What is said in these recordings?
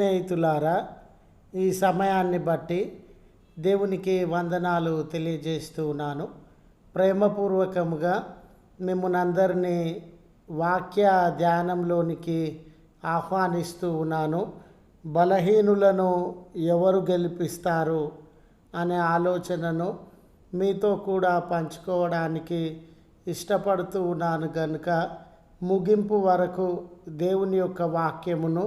స్నేహితులారా ఈ సమయాన్ని బట్టి దేవునికి వందనాలు తెలియజేస్తూ ఉన్నాను. ప్రేమపూర్వకముగా మిమ్మల్ని అందరినీ వాక్య ధ్యానంలోనికి ఆహ్వానిస్తూ ఉన్నాను. బలహీనులను ఎవరు గెలిపిస్తారు అనే ఆలోచనను మీతో కూడా పంచుకోవడానికి ఇష్టపడుతూ ఉన్నాను కనుక ముగింపు వరకు దేవుని యొక్క వాక్యమును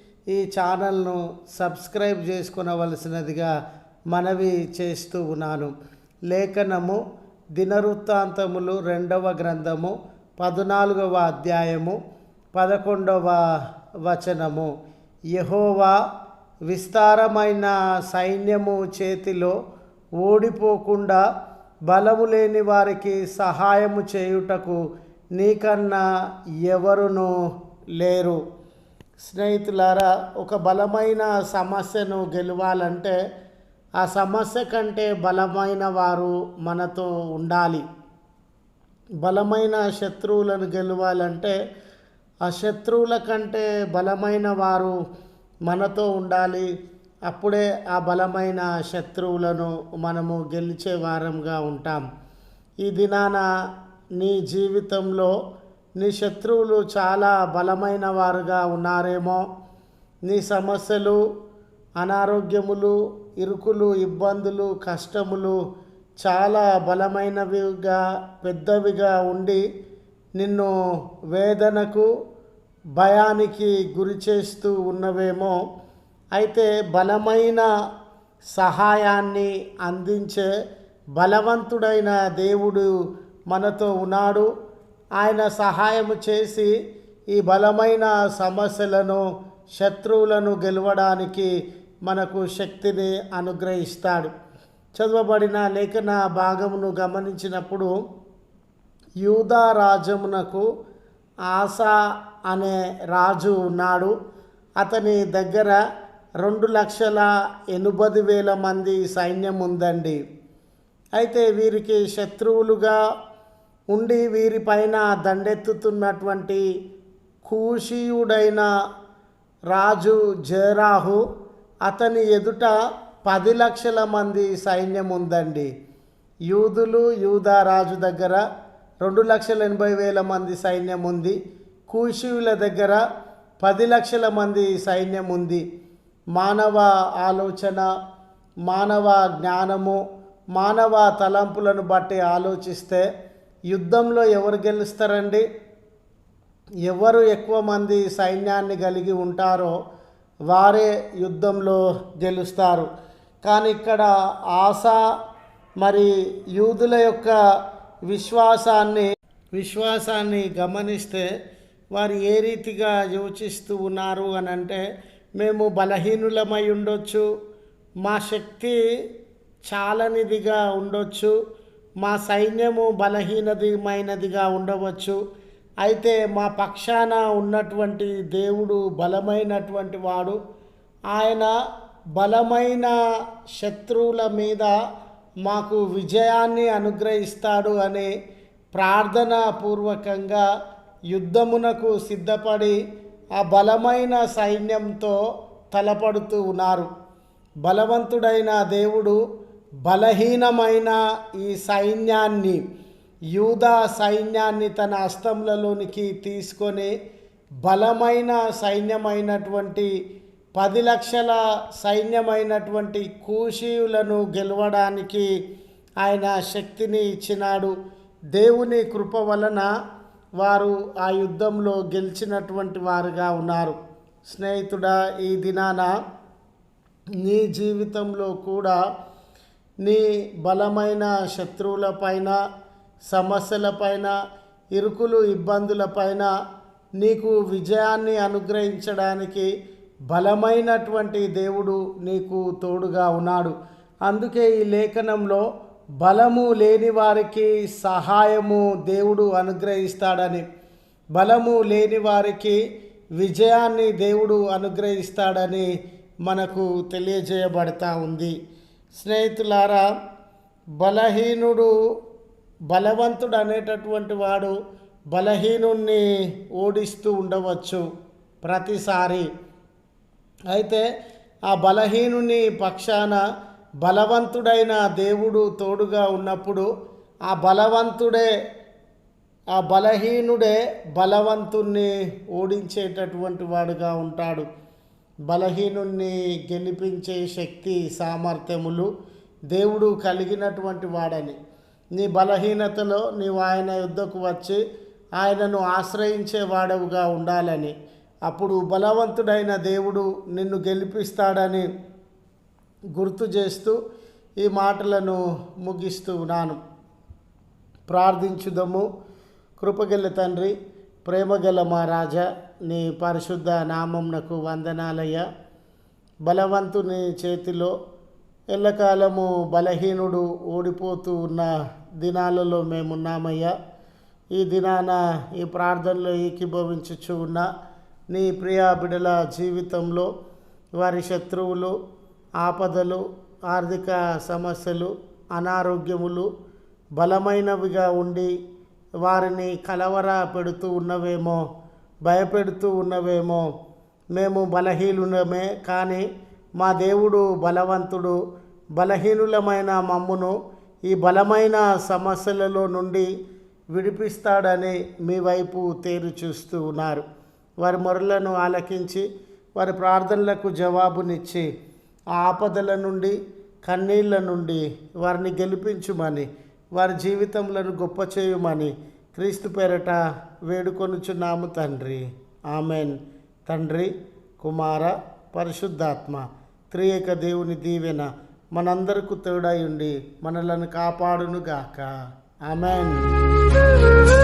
ఈ ఛానల్ను సబ్స్క్రైబ్ చేసుకునవలసినదిగా మనవి చేస్తూ ఉన్నాను. లేఖనము దినవృత్తాంతములు రెండవ గ్రంథము పద్నాలుగవ అధ్యాయము పదకొండవ వచనము. యహోవా విస్తారమైన సైన్యము చేతిలో ఓడిపోకుండా బలము లేని వారికి సహాయము చేయుటకు నీకన్నా ఎవరునూ లేరు. స్నేహితులారా ఒక బలమైన సమస్యను గెలవాలంటే ఆ సమస్య కంటే బలమైన వారు మనతో ఉండాలి. బలమైన శత్రువులను గెలవాలంటే ఆ శత్రువుల కంటే బలమైన వారు మనతో ఉండాలి. అప్పుడే ఆ బలమైన శత్రువులను మనము గెలిచే వారంగా ఉంటాం. ఈ దినాన నీ జీవితంలో నీ శత్రువులు చాలా బలమైన వారుగా ఉన్నారేమో. నీ సమస్యలు అనారోగ్యములు ఇరుకులు ఇబ్బందులు కష్టములు చాలా బలమైనవిగా పెద్దవిగా ఉండి నిన్ను వేదనకు భయానికి గురి చేస్తూ ఉన్నవేమో. అయితే బలమైన సహాయాన్ని అందించే బలవంతుడైన దేవుడు మనతో ఉన్నాడు. ఆయన సహాయము చేసి ఈ బలమైన సమస్యలను శత్రువులను గెలవడానికి మనకు శక్తిని అనుగ్రహిస్తాడు. చదవబడిన లేఖన భాగమును గమనించినప్పుడు యూదా రాజమునకు ఆసా అనే రాజు ఉన్నాడు. అతని దగ్గర రెండు లక్షల ఎనభై వేల మంది సైన్యం ఉందండి అయితే వీరికి శత్రువులుగా ఉండి వీరిపైన దండెత్తుతున్నటువంటి కూషీయుడైన రాజు జరాహు అతని ఎదుట పది లక్షల మంది సైన్యం ఉందండి యూదులు యూదా రాజు దగ్గర రెండు లక్షల ఎనభై వేల మంది సైన్యం ఉంది కూషీయుల దగ్గర పది లక్షల మంది సైన్యం ఉంది మానవ ఆలోచన మానవ జ్ఞానము మానవ తలంపులను బట్టి ఆలోచిస్తే యుద్ధంలో ఎవరు గెలుస్తారండి? ఎవరు ఎక్కువ మంది సైన్యాన్ని కలిగి ఉంటారో వారే యుద్ధంలో గెలుస్తారు. కానీ ఇక్కడ ఆశ మరి యూదుల యొక్క విశ్వాసాన్ని విశ్వాసాన్ని గమనిస్తే వారు ఏ రీతిగా యోచిస్తూ ఉన్నారు అని అంటే మేము బలహీనులమై ఉండొచ్చు మా శక్తి చాలనిదిగా ఉండొచ్చు మా సైన్యము బలహీనతమైనదిగా ఉండవచ్చు. అయితే మా పక్షాన ఉన్నటువంటి దేవుడు బలమైనటువంటి వాడు. ఆయన బలమైన శత్రువుల మీద మాకు విజయాన్ని అనుగ్రహిస్తాడు అని ప్రార్థన పూర్వకంగా యుద్ధమునకు సిద్ధపడి ఆ బలమైన సైన్యంతో తలపడుతూ ఉన్నారు. బలవంతుడైన దేవుడు బలహీనమైన ఈ సైన్యాన్ని యూదా సైన్యాన్ని తన అస్తంలలోనికి తీసుకొని బలమైన సైన్యమైనటువంటి పది లక్షల సైన్యమైనటువంటి కూషీయులను గెలవడానికి ఆయన శక్తిని ఇచ్చినాడు. దేవుని కృప వలన వారు ఆ యుద్ధంలో గెలిచినటువంటి వారుగా ఉన్నారు. స్నేహితుడా ఈ దినాన నీ జీవితంలో కూడా నీ బలమైన శత్రువులపైన సమస్యలపైన ఇరుకులు ఇబ్బందులపైన నీకు విజయాన్ని అనుగ్రహించడానికి బలమైనటువంటి దేవుడు నీకు తోడుగా ఉన్నాడు. అందుకే ఈ లేఖనంలో బలము లేని వారికి సహాయము దేవుడు అనుగ్రహిస్తాడని బలము లేని వారికి విజయాన్ని దేవుడు అనుగ్రహిస్తాడని మనకు తెలియజేయబడతా ఉంది. స్నేహితులారా బలహీనుడు బలవంతుడు అనేటటువంటి వాడు బలహీనుణ్ణి ఓడిస్తూ ఉండవచ్చు ప్రతిసారి. అయితే ఆ బలహీనుని పక్షాన బలవంతుడైన దేవుడు తోడుగా ఉన్నప్పుడు ఆ బలవంతుడే ఆ బలహీనుడే బలవంతుణ్ణి ఓడించేటటువంటి వాడుగా ఉంటాడు. బలహీనుణ్ణి గెలిపించే శక్తి సామర్థ్యములు దేవుడు కలిగినటువంటి వాడని. నీ బలహీనతలో నీవు ఆయన యుద్ధకు వచ్చి ఆయనను ఆశ్రయించేవాడవుగా ఉండాలని. అప్పుడు బలవంతుడైన దేవుడు నిన్ను గెలిపిస్తాడని గుర్తు చేస్తూ ఈ మాటలను ముగిస్తూ ఉన్నాను. ప్రార్థించుదము. కృపగల తండ్రి ప్రేమగల మా రాజా నీ పరిశుద్ధ నామంనకు వందనాలయ్యా. బలవంతుని చేతిలో ఎల్లకాలము బలహీనుడు ఓడిపోతూ ఉన్న దినాలలో మేమున్నామయ్యా. ఈ దినాన ఈ ప్రార్థనలో ఏకీభవించుచు ఉన్న నీ ప్రియా బిడల జీవితంలో వారి శత్రువులు ఆపదలు ఆర్థిక సమస్యలు అనారోగ్యములు బలమైనవిగా ఉండి వారిని కలవర పెడుతూ ఉన్నవేమో భయపెడుతూ ఉన్నవేమో. మేము బలహీనులమే కానీ మా దేవుడు బలవంతుడు. బలహీనులమైన మమ్మును ఈ బలమైన సమస్యలలో నుండి విడిపిస్తాడని మీ వైపు తేరు చూస్తూ ఉన్నారు. వారి మొరలను ఆలకించి వారి ప్రార్థనలకు జవాబునిచ్చి ఆ ఆపదల నుండి కన్నీళ్ళ నుండి వారిని గెలిపించుమని వారి జీవితంలో గొప్ప చేయమని క్రీస్తు పేరట వేడుకొనుచున్నాము తండ్రి. ఆమెన్. తండ్రి కుమార పరిశుద్ధాత్మ త్రియేక దేవుని దీవెన మనందరకు తోడయుండి ఉండి మనలను కాపాడునుగాక. ఆమెన్.